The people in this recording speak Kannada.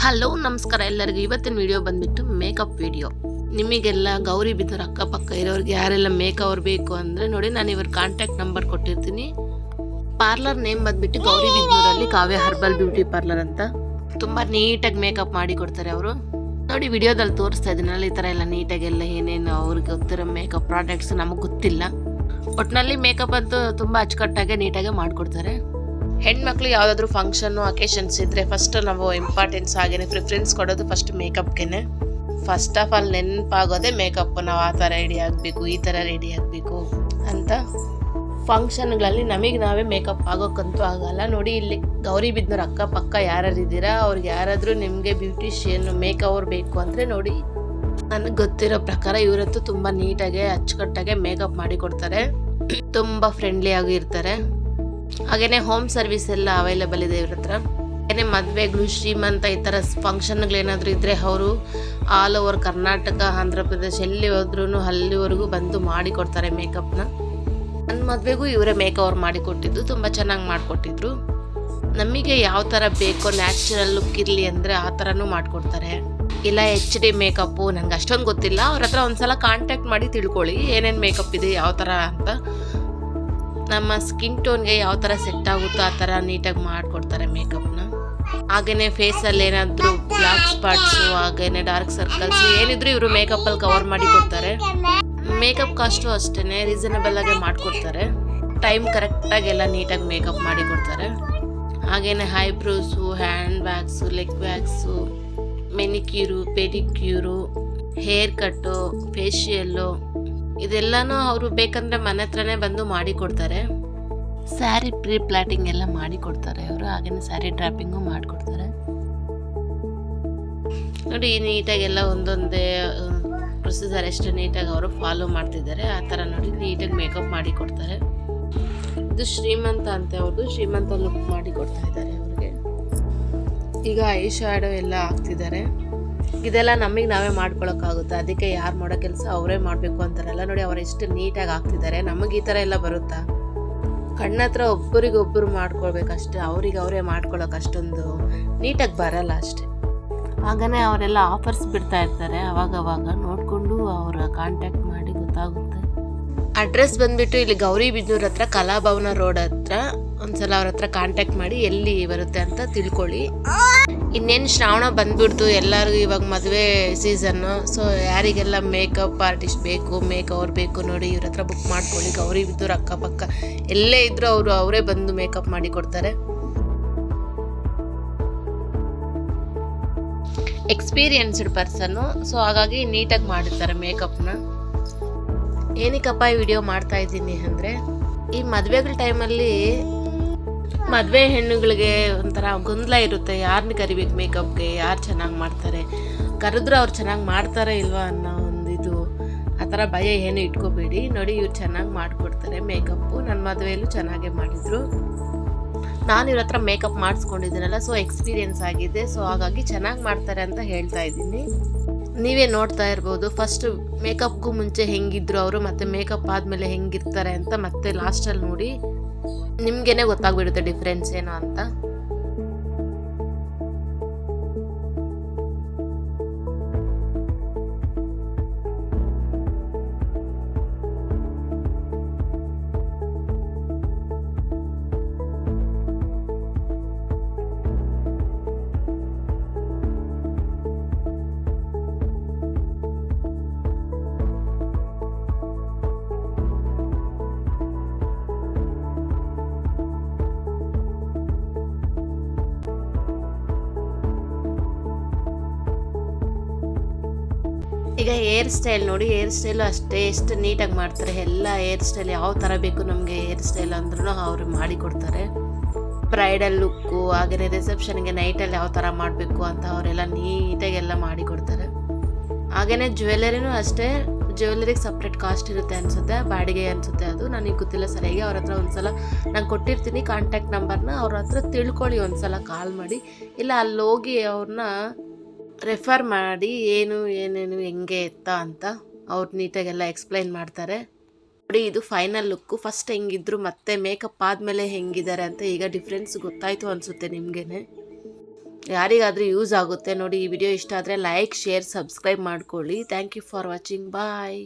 ಹಲೋ, ನಮಸ್ಕಾರ ಎಲ್ಲರಿಗೂ. ಇವತ್ತಿನ ವಿಡಿಯೋ ಬಂದ್ಬಿಟ್ಟು ಮೇಕಪ್ ವಿಡಿಯೋ ನಿಮಗೆಲ್ಲ ಗೌರಿ ಬಿದ್ದವ್ರ ಅಕ್ಕಪಕ್ಕ ಇರೋರಿಗೆ ಯಾರೆಲ್ಲ ಮೇಕವರ್ ಬೇಕು ಅಂದರೆ ನೋಡಿ, ನಾನು ಇವ್ರ ಕಾಂಟ್ಯಾಕ್ಟ್ ನಂಬರ್ ಕೊಟ್ಟಿರ್ತೀನಿ. ಪಾರ್ಲರ್ ನೇಮ್ ಬಂದ್ಬಿಟ್ಟು ಗೌರಿ ಬಿದ್ದೂರಲ್ಲಿ ಕಾವ್ಯ ಹರ್ಬಲ್ ಬ್ಯೂಟಿ ಪಾರ್ಲರ್ ಅಂತ. ತುಂಬ ನೀಟಾಗಿ ಮೇಕಪ್ ಮಾಡಿ ಕೊಡ್ತಾರೆ ಅವರು. ನೋಡಿ, ವಿಡಿಯೋದಲ್ಲಿ ತೋರಿಸ್ತಾ ಇದ್ದೀನಲ್ಲ ಈ ಥರ ಎಲ್ಲ ನೀಟಾಗಿ ಎಲ್ಲ ಏನೇನು ಅವ್ರಿಗೆ ಗೊತ್ತಿರೋ ಮೇಕಪ್ ಪ್ರಾಡಕ್ಟ್ಸ್ ನಮಗೆ ಗೊತ್ತಿಲ್ಲ. ಒಟ್ಟಿನಲ್ಲಿ ಮೇಕಪ್ ಅಂತೂ ತುಂಬ ಅಚ್ಚುಕಟ್ಟಾಗೆ ನೀಟಾಗೆ ಮಾಡಿಕೊಡ್ತಾರೆ. ಹೆಣ್ಮಕ್ಳು ಯಾವುದಾದ್ರೂ ಫಂಕ್ಷನ್ನು ಅಕೇಶನ್ಸ್ ಇದ್ದರೆ ಫಸ್ಟ್ ನಾವು ಇಂಪಾರ್ಟೆನ್ಸ್ ಆಗೇನೆ ಪ್ರಿಫರೆನ್ಸ್ ಕೊಡೋದು ಫಸ್ಟ್ ಮೇಕಪ್ಗೆನೆ ಫಸ್ಟ್ ಆಫ್ ಆಲ್ ನೆನಪಾಗೋದೇ ಮೇಕಪ್ ನಾವು ಆ ಥರ ರೆಡಿ ಆಗಬೇಕು, ಈ ಥರ ರೆಡಿ ಆಗಬೇಕು ಅಂತ ಫಂಕ್ಷನ್ಗಳಲ್ಲಿ ನಮಗೆ ನಾವೇ ಮೇಕಪ್ ಆಗೋಕ್ಕಂತೂ ಆಗಲ್ಲ. ನೋಡಿ ಇಲ್ಲಿ ಗೌರಿ ಬಿದ್ನವ್ರ ಅಕ್ಕಪಕ್ಕ ಯಾರ್ಯಾರು ಇದ್ದೀರಾ ಅವ್ರಿಗೆ ಯಾರಾದರೂ ನಿಮಗೆ ಬ್ಯೂಟಿಷಿಯನ್ ಮೇಕವರ್ ಬೇಕು ಅಂದರೆ ನೋಡಿ. ನನಗೆ ಗೊತ್ತಿರೋ ಪ್ರಕಾರ ಇವರಂತೂ ತುಂಬ ನೀಟಾಗಿ ಅಚ್ಚುಕಟ್ಟಾಗೆ ಮೇಕಪ್ ಮಾಡಿ ಕೊಡ್ತಾರೆ ತುಂಬ ಫ್ರೆಂಡ್ಲಿ ಆಗಿ ಇರ್ತಾರೆ. ಹಾಗೇನೆ ಹೋಮ್ ಸರ್ವಿಸ್ ಎಲ್ಲ ಅವೈಲೇಬಲ್ ಇದೆ ಇವ್ರ ಹತ್ರ. ಏನೇ ಮದುವೆಗಳು, ಶ್ರೀಮಂತ ಈ ಥರ ಫಂಕ್ಷನ್ಗಳು ಏನಾದರೂ ಇದ್ದರೆ ಅವರು ಆಲ್ ಓವರ್ ಕರ್ನಾಟಕ ಆಂಧ್ರ ಪ್ರದೇಶ ಎಲ್ಲಿ ಹೋದ್ರೂ ಅಲ್ಲಿವರೆಗೂ ಬಂದು ಮಾಡಿಕೊಡ್ತಾರೆ ಮೇಕಪ್ನ ನನ್ನ ಮದುವೆಗೂ ಇವರೇ ಮೇಕವರ್ ಮಾಡಿ ಕೊಟ್ಟಿದ್ದು ತುಂಬ ಚೆನ್ನಾಗಿ ಮಾಡಿಕೊಟ್ಟಿದ್ರು. ನಮಗೆ ಯಾವ ಥರ ಬೇಕೋ ನ್ಯಾಚುರಲ್ ಲುಕ್ ಇರಲಿ ಅಂದರೆ ಆ ಥರನೂ ಮಾಡಿಕೊಡ್ತಾರೆ. ಇಲ್ಲ ಎಚ್ ಡಿ ಮೇಕಪ್ಪು ನನಗೆ ಅಷ್ಟೊಂದು ಗೊತ್ತಿಲ್ಲ. ಅವ್ರ ಹತ್ರ ಒಂದ್ಸಲ ಕಾಂಟ್ಯಾಕ್ಟ್ ಮಾಡಿ ತಿಳ್ಕೊಳ್ಳಿ, ಏನೇನು ಮೇಕಪ್ ಇದೆ, ಯಾವ ಥರ ಅಂತ. ನಮ್ಮ ಸ್ಕಿನ್ ಟೋನ್ಗೆ ಯಾವ ಥರ ಸೆಟ್ ಆಗುತ್ತೋ ಆ ಥರ ನೀಟಾಗಿ ಮಾಡಿಕೊಡ್ತಾರೆ ಮೇಕಪ್ನ ಹಾಗೆಯೇ ಫೇಸಲ್ಲಿ ಏನಾದರೂ ಬ್ಲಾಕ್ ಸ್ಪಾಟ್ಸು ಹಾಗೆಯೇ ಡಾರ್ಕ್ ಸರ್ಕಲ್ಸ್ ಏನಿದ್ರು ಇವರು ಮೇಕಪ್ಪಲ್ಲಿ ಕವರ್ ಮಾಡಿ ಕೊಡ್ತಾರೆ. ಮೇಕಪ್ ಕಾಸ್ಟು ಅಷ್ಟೇ ರೀಸನಬಲ್ ಆಗಿ ಮಾಡಿಕೊಡ್ತಾರೆ. ಟೈಮ್ ಕರೆಕ್ಟಾಗಿ ಎಲ್ಲ ನೀಟಾಗಿ ಮೇಕಪ್ ಮಾಡಿ ಕೊಡ್ತಾರೆ. ಹಾಗೆಯೇ eyebrows hand bags leg bags manicure pedicure hair cut facial ಇದೆಲ್ಲನೂ ಅವರು ಬೇಕಂದ್ರೆ ಮನೆ ಹತ್ರನೇ ಬಂದು ಮಾಡಿಕೊಡ್ತಾರೆ ಸ್ಯಾರಿ ಪ್ರೀ ಪ್ಲಾಟಿಂಗ್ ಎಲ್ಲ ಮಾಡಿಕೊಡ್ತಾರೆ ಅವರು, ಹಾಗೇನೆ ಸ್ಯಾರಿ ಡ್ರಾಪಿಂಗು ಮಾಡಿಕೊಡ್ತಾರೆ ನೋಡಿ ನೀಟಾಗಿ ಎಲ್ಲ ಒಂದೊಂದೇ ಪ್ರೊಸೀಜರ್ ಎಷ್ಟು ನೀಟಾಗಿ ಅವರು ಫಾಲೋ ಮಾಡ್ತಿದ್ದಾರೆ, ಆ ಥರ ನೋಡಿ ನೀಟಾಗಿ ಮೇಕಪ್ ಮಾಡಿ ಕೊಡ್ತಾರೆ. ಇದು ಶ್ರೀಮಂತ ಅಂತೆ ಅವ್ರದ್ದು ಶ್ರೀಮಂತ ಲುಕ್ ಮಾಡಿ ಕೊಡ್ತಾ ಇದ್ದಾರೆ ಅವ್ರಿಗೆ. ಈಗ ಐ ಶ್ಯಾಡೋ ಎಲ್ಲ ಹಾಕ್ತಿದ್ದಾರೆ. ಇದೆಲ್ಲ ನಮಗೆ ನಾವೇ ಮಾಡ್ಕೊಳಕ್ಕಾಗುತ್ತೆ. ಅದಕ್ಕೆ ಯಾರು ಮಾಡೋ ಕೆಲಸ ಅವರೇ ಮಾಡಬೇಕು ಅಂತಾರಲ್ಲ. ನೋಡಿ ಅವರು ಎಷ್ಟು ನೀಟಾಗಿ ಹಾಕ್ತಿದ್ದಾರೆ ನಮಗೆ ಈ ಥರ ಎಲ್ಲ ಬರುತ್ತಾ? ಕಣ್ಣತ್ರ ಒಬ್ಬರಿಗೊಬ್ಬರು ಮಾಡ್ಕೊಳ್ಬೇಕಷ್ಟೆ. ಅವ್ರಿಗೆ ಅವರೇ ಮಾಡ್ಕೊಳಕ್ಕೆ ಅಷ್ಟೊಂದು ನೀಟಾಗಿ ಬರಲ್ಲ ಅಷ್ಟೇ. ಹಾಗನೇ ಅವರೆಲ್ಲ ಆಫರ್ಸ್ ಬಿಡ್ತಾ ಇರ್ತಾರೆ. ಅವಾಗ ಅವಾಗ ನೋಡಿಕೊಂಡು ಅವರ ಕಾಂಟ್ಯಾಕ್ಟ್ ಮಾಡಿ ಗೊತ್ತಾಗುತ್ತೆ. ಅಡ್ರೆಸ್ ಬಂದ್ಬಿಟ್ಟು ಇಲ್ಲಿ ಗೌರಿ ಬಿದ್ದೂರ್ ಹತ್ರ, ಕಲಾಭವನ ರೋಡ್ ಹತ್ರ ಒಂದ್ಸಲ ಅವ್ರ ಹತ್ರ ಕಾಂಟ್ಯಾಕ್ಟ್ ಮಾಡಿ ಎಲ್ಲಿ ಬರುತ್ತೆ ಅಂತ ತಿಳ್ಕೊಳ್ಳಿ. ಇನ್ನೇನು ಶ್ರಾವಣ ಬಂದ್ಬಿಡ್ತು, ಎಲ್ಲರಿಗೂ ಇವಾಗ ಮದುವೆ ಸೀಸನ್ನು ಸೊ ಯಾರಿಗೆಲ್ಲ ಮೇಕಪ್ ಆರ್ಟಿಸ್ಟ್ ಬೇಕು ಮೇಕ್ ಅವ್ರು ಬೇಕು ನೋಡಿ ಇವ್ರ ಹತ್ರ ಬುಕ್ ಮಾಡ್ಕೊಳ್ಳಿ, ಗೌರಿ ಬಿದ್ದೂರ್ ಅಕ್ಕಪಕ್ಕ. ಎಲ್ಲೇ ಇದ್ದರೂ ಅವರು, ಅವರೇ ಬಂದು ಮೇಕಪ್ ಮಾಡಿ ಕೊಡ್ತಾರೆ. ಎಕ್ಸ್ಪೀರಿಯನ್ಸ್ಡ್ ಪರ್ಸನ್ನು ಸೊ ಹಾಗಾಗಿ ನೀಟಾಗಿ ಮಾಡಿರ್ತಾರೆ ಮೇಕಪ್ನ ಏನಕ್ಕಪ್ಪ ಈ ವಿಡಿಯೋ ಮಾಡ್ತಾ ಇದ್ದೀನಿ ಅಂದರೆ, ಈ ಮದುವೆಗಳ ಟೈಮಲ್ಲಿ ಮದುವೆ ಹೆಣ್ಣುಗಳಿಗೆ ಒಂಥರ ಗೊಂದಲ ಇರುತ್ತೆ. ಯಾರನ್ನ ಕರಿಬೇಕು ಮೇಕಪ್ಗೆ? ಯಾರು ಚೆನ್ನಾಗಿ ಮಾಡ್ತಾರೆ? ಕರೆದ್ರೂ ಅವ್ರು ಚೆನ್ನಾಗಿ ಮಾಡ್ತಾರೆ ಇಲ್ವಾ ಅನ್ನೋ ಒಂದು ಇದು. ಆ ಥರ ಭಯ ಏನು ಇಟ್ಕೋಬೇಡಿ. ನೋಡಿ ಇವ್ರು ಚೆನ್ನಾಗಿ ಮಾಡಿಕೊಡ್ತಾರೆ ಮೇಕಪ್ಪು. ನನ್ನ ಮದುವೆಯಲ್ಲೂ ಚೆನ್ನಾಗೇ ಮಾಡಿದರು. ನಾನು ಇವ್ರ ಹತ್ರ ಮೇಕಪ್ ಮಾಡಿಸ್ಕೊಂಡಿದ್ದೀನಲ್ಲ ಸೊ ಎಕ್ಸ್ಪೀರಿಯೆನ್ಸ್ ಆಗಿದೆ. ಸೊ ಹಾಗಾಗಿ ಚೆನ್ನಾಗಿ ಮಾಡ್ತಾರೆ ಅಂತ ಹೇಳ್ತಾ ಇದ್ದೀನಿ. ನೀವೇ ನೋಡ್ತಾ ಇರ್ಬೋದು. ಫಸ್ಟ್ ಮೇಕಪ್ಗೂ ಮುಂಚೆ ಹೆಂಗಿದ್ರು ಅವರು, ಮತ್ತು ಮೇಕಪ್ ಆದಮೇಲೆ ಹೆಂಗಿರ್ತಾರೆ ಅಂತ ಮತ್ತೆ ಲಾಸ್ಟಲ್ಲಿ ನೋಡಿ. ನಿಮ್ಗೇನೆ ಗೊತ್ತಾಗ್ಬಿಡುತ್ತೆ ಡಿಫ್ರೆನ್ಸ್ ಏನು ಅಂತ. ಈಗ ಹೇರ್ ಸ್ಟೈಲ್ ನೋಡಿ ಹೇರ್ ಸ್ಟೈಲು ಅಷ್ಟೇ ಎಷ್ಟು ನೀಟಾಗಿ ಮಾಡ್ತಾರೆ. ಎಲ್ಲ ಹೇರ್ ಸ್ಟೈಲ್ ಯಾವ ಥರ ಬೇಕು ನಮಗೆ ಹೇರ್ ಸ್ಟೈಲ್ ಅಂದ್ರೂ ಅವರು ಮಾಡಿ ಕೊಡ್ತಾರೆ. ಬ್ರೈಡಲ್ ಲುಕ್ಕು ಹಾಗೆಯೇ ರಿಸೆಪ್ಷನ್ಗೆ ನೈಟಲ್ಲಿ ಯಾವ ಥರ ಮಾಡಬೇಕು ಅಂತ ಅವರೆಲ್ಲ ನೀಟಾಗಿ ಎಲ್ಲ ಮಾಡಿ ಕೊಡ್ತಾರೆ. ಹಾಗೆಯೇ ಜ್ಯುವೆಲರಿನೂ ಅಷ್ಟೇ ಜ್ಯುವೆಲರಿಗೆ ಸಪ್ರೇಟ್ ಕಾಸ್ಟ್ ಇರುತ್ತೆ ಅನಿಸುತ್ತೆ, ಬಾಡಿಗೆ ಅನಿಸುತ್ತೆ ಅದು. ನನಗೆ ಗೊತ್ತಿಲ್ಲ ಸರಿಯಾಗಿ ಅವ್ರ ಹತ್ರ ಒಂದು ಸಲ ನಾನು ಕೊಟ್ಟಿರ್ತೀನಿ ಕಾಂಟ್ಯಾಕ್ಟ್ ನಂಬರ್ನ ಅವ್ರ ಹತ್ರ ತಿಳ್ಕೊಳ್ಳಿ ಒಂದು ಸಲ ಕಾಲ್ ಮಾಡಿ. ಇಲ್ಲ ಅಲ್ಲಿ ಹೋಗಿ ಅವ್ರನ್ನ ರೆಫರ್ ಮಾಡಿ ಏನು, ಏನೇನು, ಹೆಂಗೆ ಎತ್ತ ಅಂತ ಅವ್ರು ನೀಟಾಗೆಲ್ಲ ಎಕ್ಸ್ಪ್ಲೈನ್ ಮಾಡ್ತಾರೆ. ನೋಡಿ, ಇದು ಫೈನಲ್ ಲುಕ್ಕು ಫಸ್ಟ್ ಹೆಂಗಿದ್ರು ಮತ್ತೆ ಮೇಕಪ್ ಆದಮೇಲೆ ಹೆಂಗಿದ್ದಾರೆ ಅಂತ ಈಗ ಡಿಫ್ರೆನ್ಸ್ ಗೊತ್ತಾಯಿತು ಅನಿಸುತ್ತೆ ನಿಮಗೇನೆ. ಯಾರಿಗಾದರೂ ಯೂಸ್ ಆಗುತ್ತೆ ನೋಡಿ ಈ ವಿಡಿಯೋ ಇಷ್ಟ ಆದರೆ ಲೈಕ್ ಶೇರ್ ಸಬ್ಸ್ಕ್ರೈಬ್ ಮಾಡ್ಕೊಳ್ಳಿ. Thank you for watching bye